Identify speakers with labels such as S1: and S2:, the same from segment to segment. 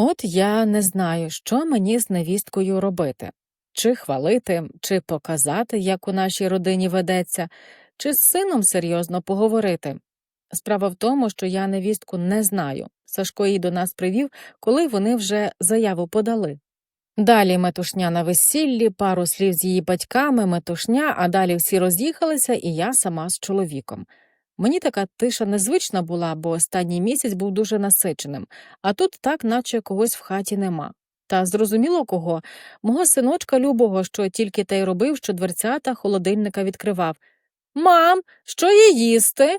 S1: От я не знаю, що мені з невісткою робити чи хвалити, чи показати, як у нашій родині ведеться, чи з сином серйозно поговорити. Справа в тому, що я невістку не знаю. Сашко її до нас привів, коли вони вже заяву подали. Далі метушня на весіллі, пару слів з її батьками, метушня, а далі всі роз'їхалися, і я сама з чоловіком. Мені така тиша незвична була, бо останній місяць був дуже насиченим, а тут так, наче когось в хаті нема. Та зрозуміло кого мого синочка любого, що тільки те й робив, що дверцята холодильника відкривав. Мам, що є їсти?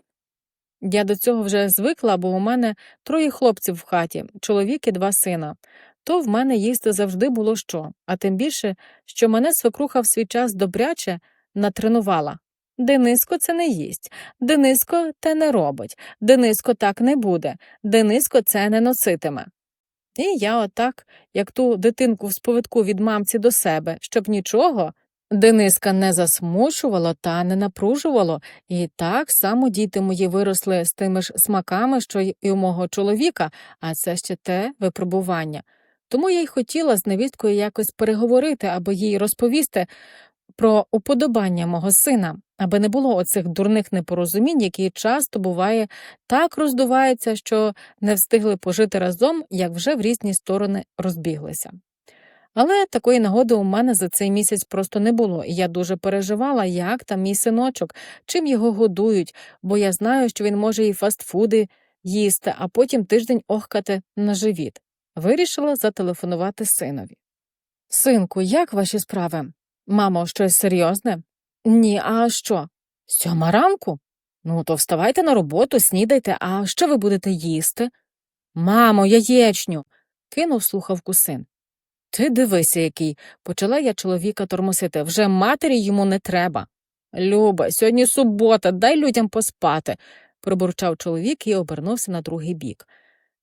S1: Я до цього вже звикла, бо у мене троє хлопців в хаті, чоловік і два сина. То в мене їсти завжди було що, а тим більше, що мене свекруха в свій час добряче натренувала. Дениско це не їсть, Дениско те не робить, Дениско так не буде, Дениско це не носитиме. І я отак, як ту дитинку в сповідку від мамці до себе, щоб нічого, Дениска не засмучувало та не напружувало, і так само діти мої виросли з тими ж смаками, що й у мого чоловіка, а це ще те випробування. Тому я й хотіла з невісткою якось переговорити або їй розповісти про уподобання мого сина, аби не було оцих дурних непорозумінь, які часто буває так роздуваються, що не встигли пожити разом, як вже в різні сторони розбіглися. Але такої нагоди у мене за цей місяць просто не було, і я дуже переживала, як там мій синочок, чим його годують, бо я знаю, що він може і фастфуди їсти, а потім тиждень охкати на живіт. Вирішила зателефонувати синові. Синку, як ваші справи? Мамо, щось серйозне? Ні, а що? Сьома ранку? Ну, то вставайте на роботу, снідайте, а що ви будете їсти? Мамо, яєчню. кинув слухавку син. Ти дивися, який. Почала я чоловіка тормосити. Вже матері йому не треба. Люба, сьогодні субота, дай людям поспати, пробурчав чоловік і обернувся на другий бік.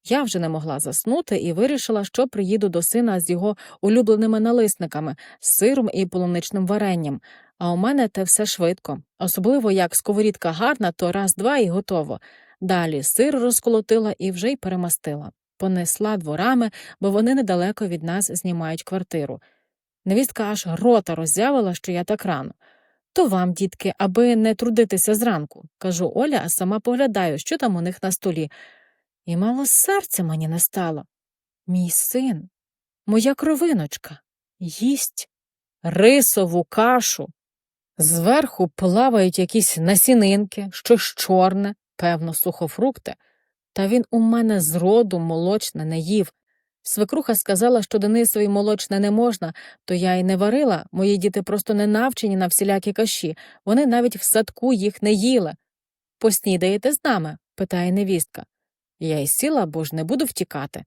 S1: Я вже не могла заснути і вирішила, що приїду до сина з його улюбленими налисниками, з сиром і полуничним варенням. А у мене те все швидко. Особливо як сковорідка гарна, то раз-два і готово. Далі сир розколотила і вже й перемастила. Понесла дворами, бо вони недалеко від нас знімають квартиру. Невістка аж рота роззявила, що я так рано. То вам, дітки, аби не трудитися зранку, кажу Оля, а сама поглядаю, що там у них на столі. І мало серця мені не стало. Мій син, моя кровиночка, їсть рисову кашу. Зверху плавають якісь насінинки, щось чорне, певно, сухофрукти. Та він у мене зроду молочне не їв. Свекруха сказала, що Денисові молочне не можна, то я й не варила, мої діти просто не навчені на всілякі каші, вони навіть в садку їх не їли. Поснідаєте з нами? питає невістка. Я й сіла, бо ж не буду втікати.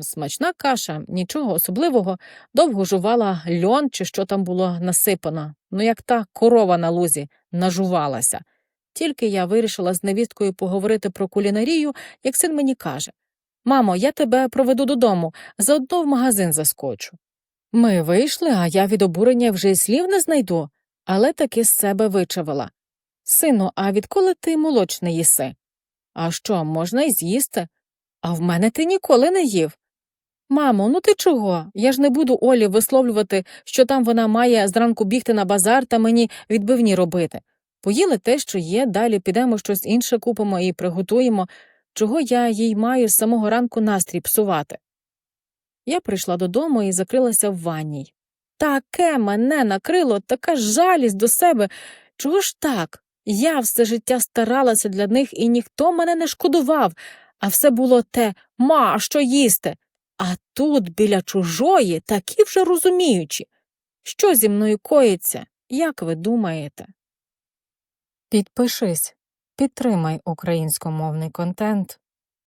S1: Смачна каша, нічого особливого, довго жувала льон чи що там було насипано, ну як та корова на лузі нажувалася. Тільки я вирішила з невісткою поговорити про кулінарію, як син мені каже Мамо, я тебе проведу додому, заодно в магазин заскочу. Ми вийшли, а я від обурення вже й слів не знайду, але таки з себе вичавила. Сину, а відколи ти молочне їси? А що, можна й з'їсти? А в мене ти ніколи не їв. Мамо, ну ти чого? Я ж не буду Олі висловлювати, що там вона має зранку бігти на базар та мені відбивні робити. Поїли те, що є, далі підемо щось інше купимо і приготуємо, чого я їй маю з самого ранку настрій псувати. Я прийшла додому і закрилася в ванній. Таке мене накрило, така жалість до себе. Чого ж так? Я все життя старалася для них, і ніхто мене не шкодував, а все було те ма, що їсти. А тут біля чужої такі вже розуміючі. Що зі мною коїться, як ви думаєте? Підпишись, підтримай українськомовний контент.